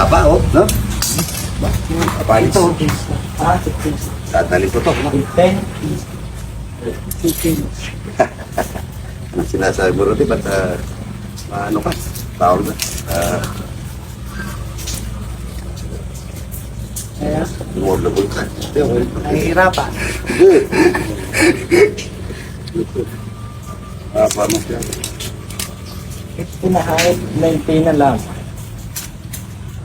Taba, oh, no? Taba ito. oh. Ah, 16. Dadali ko to. no? 10. 15. Ang sinasabi mo, Rudy, ba't, ah, ano ka? Tawag na. Ah, Kaya, Lumulubog ka. Nahihirapan. Hindi. Ah, paano siya? 15 na height, 19 na lang.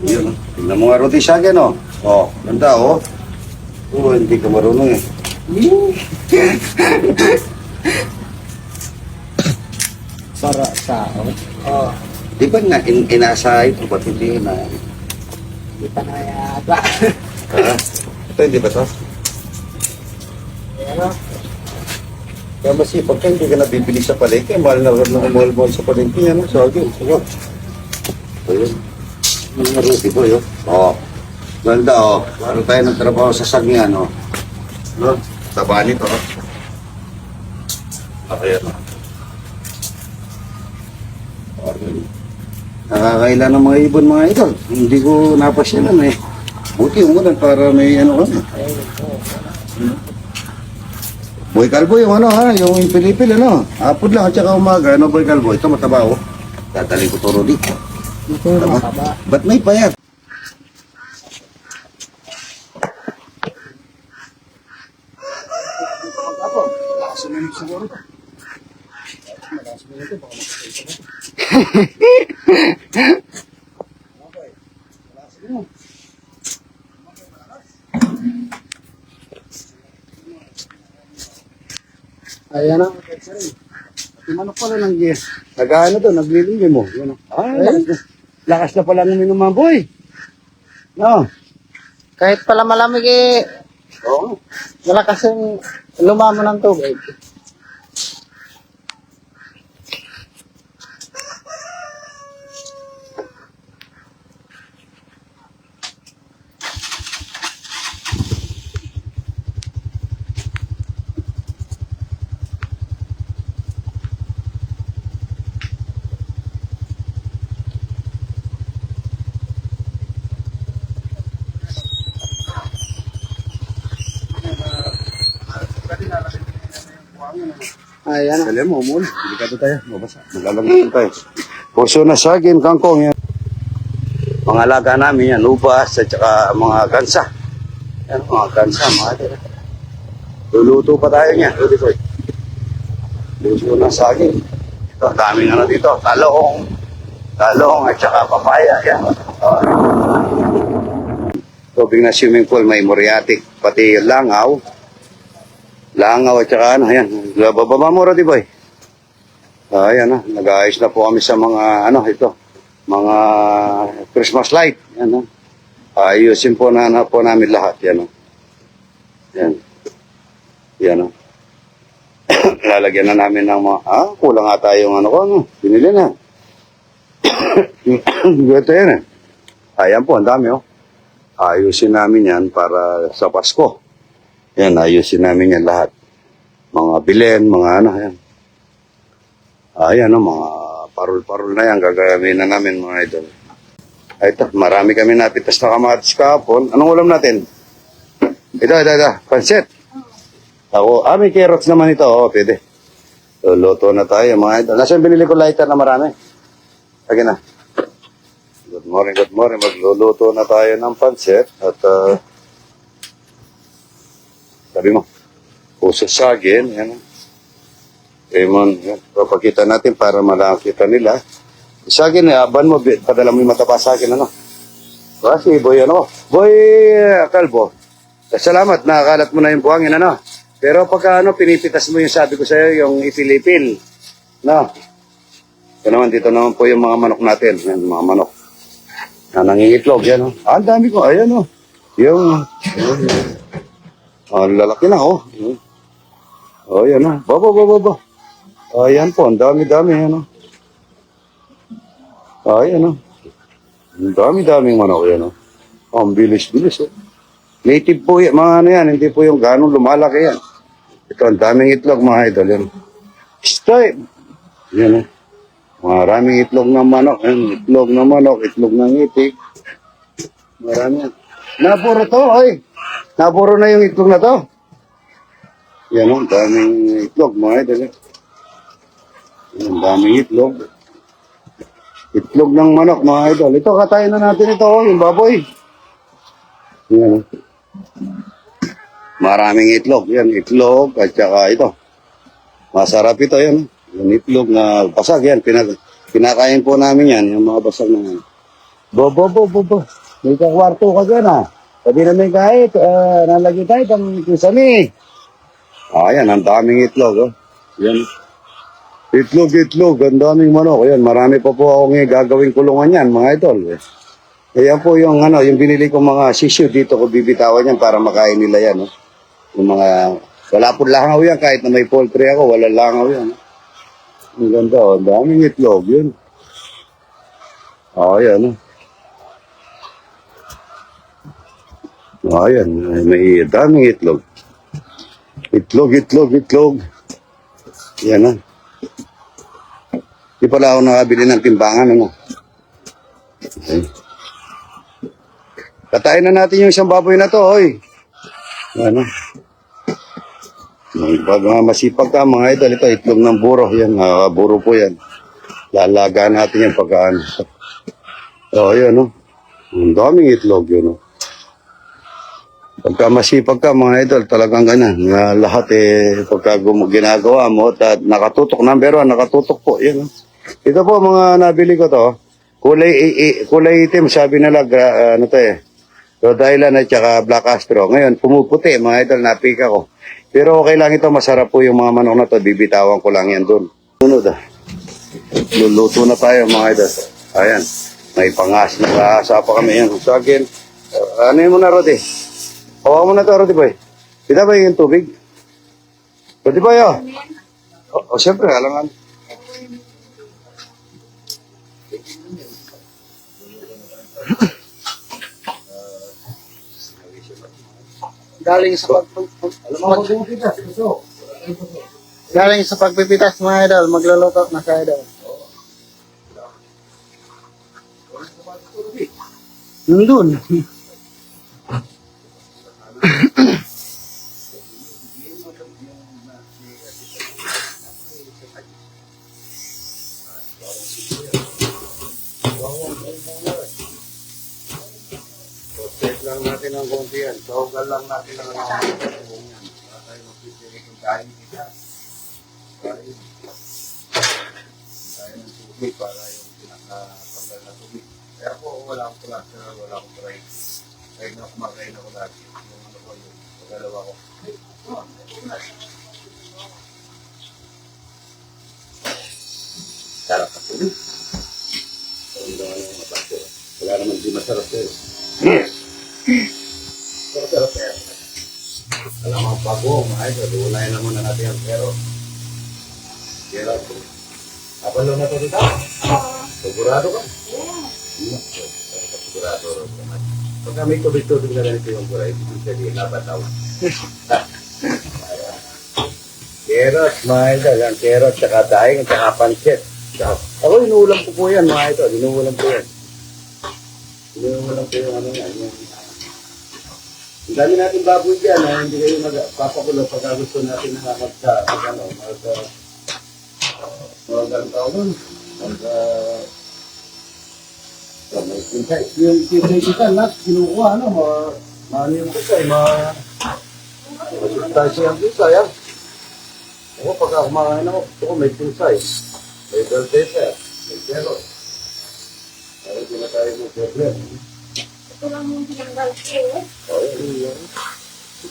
Yun. oh. Tingnan mo nga, Rudy, siya yan, oh. Oh, ganda, oh. Oh, hindi ka marunong, eh. Para sa Oh, Di ba nga, in inasa ito, ba't hindi na? hindi pa na yata. Ha? Ito, hindi ba to? Ano? Kaya masipag ka, hindi ka nabibili sa palengke. Mahal na mahal mahal sa palengke. Yan, oh. Sige, sige. Ayun. Mga ruti po, yun. Oo. Ganda, oh. Para tayo ng trabaho sa sagyan, oh. No? Taba nito, oh. Okay, ano. Okay. Nakakailan ng mga ibon mga idol. Hindi ko napasyalan eh. Buti yung ulan para may ano kami. Boy Calvo yung ano ha, yung Pilipil ano. Hapon lang at saka umaga, ano Boy Calvo. Ito mataba oh. Dadali ko turo dito. Ito yung makaba. Ba't may payat? Ayan na. Yung ano pala nang nag-ano to, naglilingin mo. Yan o. Ah, lakas na, lakas na pala ng minum mga boy. No. Kahit pala malamig eh, Oo. malakas yung lumamo ng tubig. Ayan na. Alam mo, mul. Delikado tayo. Mabasa. Maglalamig tayo. Puso na saging, kangkong yan. Mga alaga namin yan, ubas at saka mga gansa. Yan, mga gansa, mga tira. Luluto pa tayo niya. Puso na saging. Ito, daming ano dito. Talong. Talong at saka papaya. Yan. Oh. Tubig na swimming pool, may muriatic. Pati langaw. Langaw at saka ano, ayan. Bababa mo, Roddy Boy. Ah, ayan na, nag-aayos na po kami sa mga, ano, ito, mga Christmas light. Yan, no? Ayusin po na, na po namin lahat. Yan, no? Yan. Yan? Lalagyan na namin ng mga, ah, kulang nga tayo ano ko, ano, binili na. Ito yan, eh. Ayan po, ang dami, oh. Ayusin namin yan para sa Pasko. Yan, ayusin namin yan lahat. Mga bilen, mga ano, yan. Ayan, no, mga parol-parol na yan, gagawin na namin mga idol. Ay, ito, marami kami napitas na kamatis kahapon. Anong ulam natin? Ito, ito, ito, pansit. Ako, ah, may carrots naman ito, oh, pwede. So, luto na tayo mga idol. Nasaan binili ko lighter na marami? Lagi na. Good morning, good morning. Magluluto na tayo ng pansit. At, uh, sabi mo, puso sagin, yan. Raymond. Papakita natin para malakita nila. Sagin, eh, aban mo, padala mo yung mataba sa akin, ano? Kasi, boy, ano? Boy, uh, kalbo. Salamat, nakakalat mo na yung buhangin, ano? Pero pagka, ano, pinipitas mo yung sabi ko sa'yo, yung ipilipil. No? Ito naman, dito naman po yung mga manok natin. Yan, mga manok. Na nangingitlog, yan, oh. Ah, ang dami ko, ayan, oh. Yung, Ah, lalaki na, oh. Oh, yan na. Baba, baba, baba. Ayan po, ang dami-dami, ano. Ayan, oh. Ang dami-daming manok, yan, oh. Oh, ang bilis-bilis, oh. Native po yan, mga ano yan, hindi po yung ganong lumalaki yan. Ito, ang daming itlog, mga idol, yan. Stay! Yan, oh. Maraming itlog ng manok, yan. Itlog ng manok, itlog ng itik. Marami yan. Naburo to, oy. Naburo na yung itlog na to. Yan o, daming itlog, mga idol. eh. Yan, daming itlog. Itlog ng manok, mga idol. Ito, katayin na natin ito, oh, yung baboy. Yan. oh. Maraming itlog. Yan, itlog at saka ito. Masarap ito, yan. Yung itlog na basag, yan. Pinag kinakain po namin yan, yung mga basag na yan. Bo, bo, bo, bo, bo. May kakwarto ka dyan, ah. Pwede namin kahit, uh, nalagi tayo pang kisami. Ah, yan, ang daming itlog, oh. Yan. Itlog, itlog, ang daming manok. Yan, marami pa po akong eh, gagawing kulungan yan, mga idol. Eh. Ayan po yung, ano, yung binili kong mga sisyo dito ko bibitawan yan para makain nila yan, oh. Yung mga, wala po langaw yan, kahit na may poultry ako, wala langaw yan. oh. Ang ganda, oh. Ang daming itlog, yun. Oh, yan, oh. Oh, yan. May daming itlog. Itlog, itlog, itlog. Yan na. Di pala ako nakabili ng timbangan, ano. Okay. Katayin na natin yung isang baboy na to, hoy. Ano? Pag mga masipag ka, mga idol, ito, itlog ng buro. Yan, ah, buro po yan. Lalaga natin yung pagkaan. Oh, yan, no? Ang daming itlog, yun, no? Pagka masipag ka, mga idol, talagang ganyan. Na lahat eh, pagka ginagawa mo, at nakatutok, number one, nakatutok po. Yan. Ito po, mga nabili ko to. Kulay, i- i- kulay itim, sabi nila, gra- ano to eh. Rhode Island at saka Black Astro. Ngayon, pumuputi, mga idol, napika ko. Pero okay lang ito, masarap po yung mga manok na to. Bibitawan ko lang yan dun. Sunod ah. Luluto na tayo, mga idol. Ayan. May pangas na kaasa pa kami yan. Sa akin, uh, ano yun muna, Rodi? Hawa mo na to, Rodi Boy. Kita ba yung tubig? Rodi Boy, oh. O, oh, siyempre, alangan. Galing sa pag, Alam mo, magbubukitas. Ito. galing sa pagpipitas mga idol, magluluto na sa idol. Nandun. Ang konti yan. Sogal lang natin ang mga yan. Para tayo magpipili kung kain kita. Kain. Ng tubig para yung pinakatanggal na tubig. Pero po wala akong cholesterol, wala akong pride. Kahit na kumakain ako lagi. Yung ano ko, yung pagdalawa ko. Sarap na tubig. Wala naman di masarap sa'yo. Masarap kaya. Alam mo, bago, mga idol, unahin na muna natin ang pero. Pero, kapalo na to dito? Sigurado ka? Yeah. Sigurado rin naman. Pagka may tubig-tubig na ganito yung buray, hindi siya di nabataw. Carrot, mga idol. Ang carrot, tsaka daing, tsaka pancit. Ako, inuulam ko po yan, mga idol. Inuulam ko yan. Inuulam ko yung ano yan. Ang dami natin baboy dyan, ha? hindi kayo magpapakulo pagka gusto natin na magka, mag, ano, mag, uh, mag, ang tawag nun? uh, may kinsay. Yung kinsay kita, lahat kinukuha, ano, ma, maano yung kinsay, ma, masustansya ang kinsay, ha? Ako, pagka kumakain ako, ako may kinsay, may bell pepper, may carrot. Pero hindi na tayo may Ito lang yung tinanggal ko. Oh, yun, yun.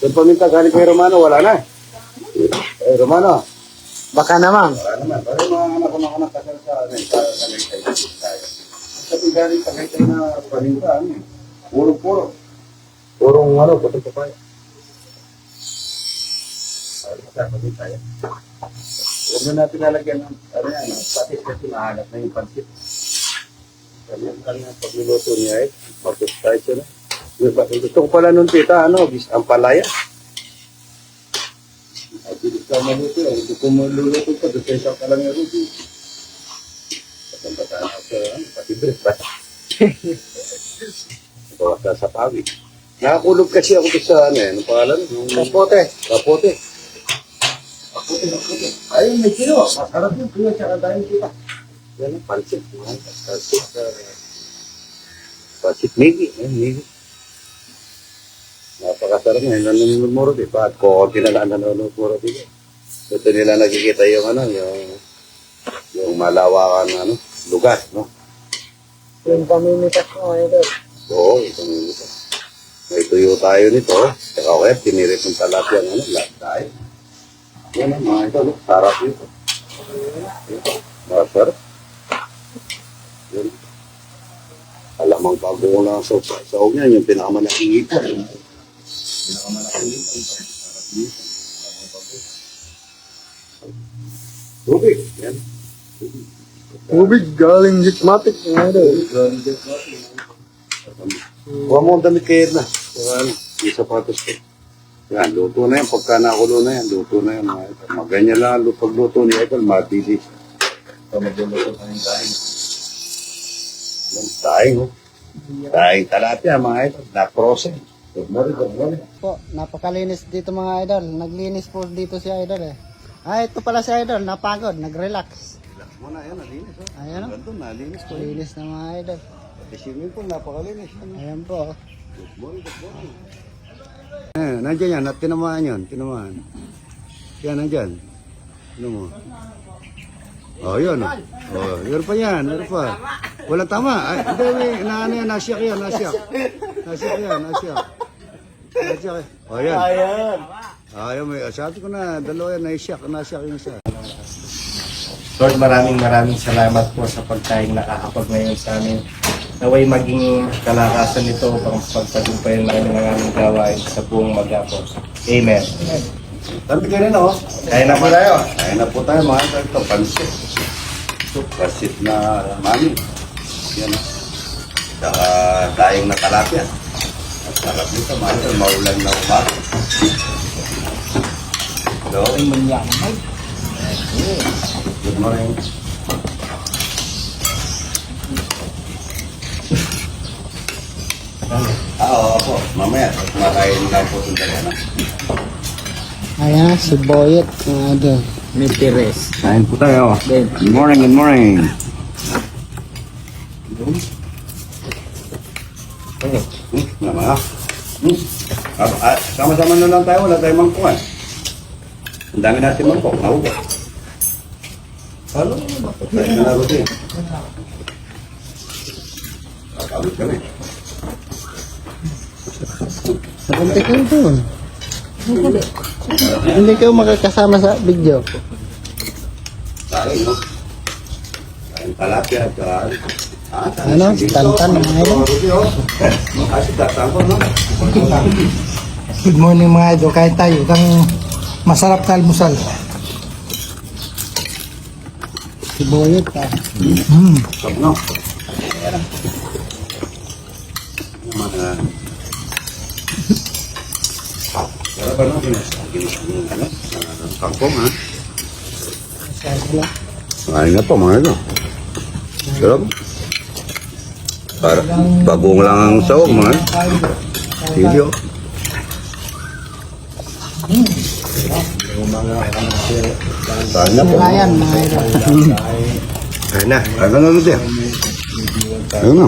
Yung paminta galing kay Romano, wala na. Eh, Romano, Baka naman. wala naman. Pero yung mga anak ko na anak kasal sa ano, sa tayo. Galing na paminta, ano eh. Puro-puro. Purong ano, putong papaya. Ay, magkakalit tayo. Huwag na natin lalagyan ng, ano yan, patis kasi mahanap na yung pansit. Kami ang kanyang pagluluto niya eh, tayo siya na. Yung Gusto ko pala nung tita, ano, ang palaya. Ay, bilis ka maluto eh. Hindi ko maluluto pa, doon sa isang kalang yung rubi. Patang bataan ako sa, ano, pati bread pa. Sa pawid. Nakakulog kasi ako sa ano eh. Anong pangalan? Yung Kapote. kapote. Kapote, kapote. Ayun, may kilo. Masarap yun. Kilo, tsaka dahil kita. Yan ang pansit. Yan, Pansit. uh, Pansit Migi. Ayun, Migi. Napakasarap nga. Nanonood mo rin. Bakit konti na lang nanonood mo rin. Ito nila nakikita yung ano, yung yung malawakan ano, lugar, no? Yung pamimitas mga idol. Oo, itong ito. May tuyo tayo nito. Saka kaya tinirit ng talapia ng ano, lahat tayo. Yan ang mga ito, no? Sarap ito. Ito, masarap. Yan. Alamang bago ko lang sa sa niya, yung pinakamalaking ipon. Pinakamalaking ipon. Tubig, yan. Tubig galing Jitmatic mga idol. Huwag mo ang damit kay Edna. Ano, yung sapatos ko. Yan, luto na yan. Pagka nakulo na yan, luto na yan. Maganyan lang ang pagluto ni Edna, mabilis. So, magluluto na yung daing. Yung daing, oh. Daing talapia, mga ito. Na-process. Good morning, good morning. Po, napakalinis dito mga idol. Naglinis po dito si idol eh. Ah, ito pala si idol. Napagod, nag-relax. Relax mo na, yan, nalinis. Oh. Ayan o. Ganito, nalinis ko. Linis na mga idol. Pati swimming pool, napakalinis. Ano? Ayan po. Good morning, good morning. Eh, nandiyan yan, at tinamaan yun, tinamaan. Yan, nandiyan. Ano mo? Oh, yun. Oh, oh yun pa yan, yun pa. Wala tama. Ay, hindi, may, na, ano yan, nasyak yan, nasyak. Nasyak yan, nasyak. Nasyak eh. Oh, yan. Ayan. Ayaw, may, sabi ko na, dalawa yan, naisyak, nasyak yung isa. Lord, maraming maraming salamat po sa pagkain na kakapag ngayon sa amin. Naway maging kalakasan nito pang pagtagumpayan namin ng aming gawain sa buong maghapon. Amen. Tanti kayo na, oh. Kaya na po tayo. Kaya na po tayo, mga ito, pansit. Ito, pansit na mami. Yan, oh. Saka daing na talapia. Ang sarap nito, mga ito, maulan na umaga. Hello? Good morning. Ah, oo po. Mamaya, kumakain lang po itong dalawa. Ayan, si Boyet mga idol. May tires. Kain po tayo. Good morning, good morning. Hmm, naman ha? Hmm. Ah, ah, Sama-sama na lang tayo, wala tayong mangkuhan. Ang dami natin mangkok, nahubo. Ano? Tayo na laro din. Kakabit kami. Napunti kayo doon. Hindi kayo makakasama sa video. Kain, no? Kain at saka... Ah, Ano? Tantan mga idol. Good morning mga idol. Kain tayo ng masarap na almusal. Si Boyet ah. Hmm. Stop, no? Mga... Ba no? Ginis, ginis, ano? Ah, Kangkong, ha? Kain na po, mga ito. Sarap. Para, bagong lang ang sawag, mga. Silyo. Kain na po. Mga idol. Kain na. Kain na na din. Ayun na.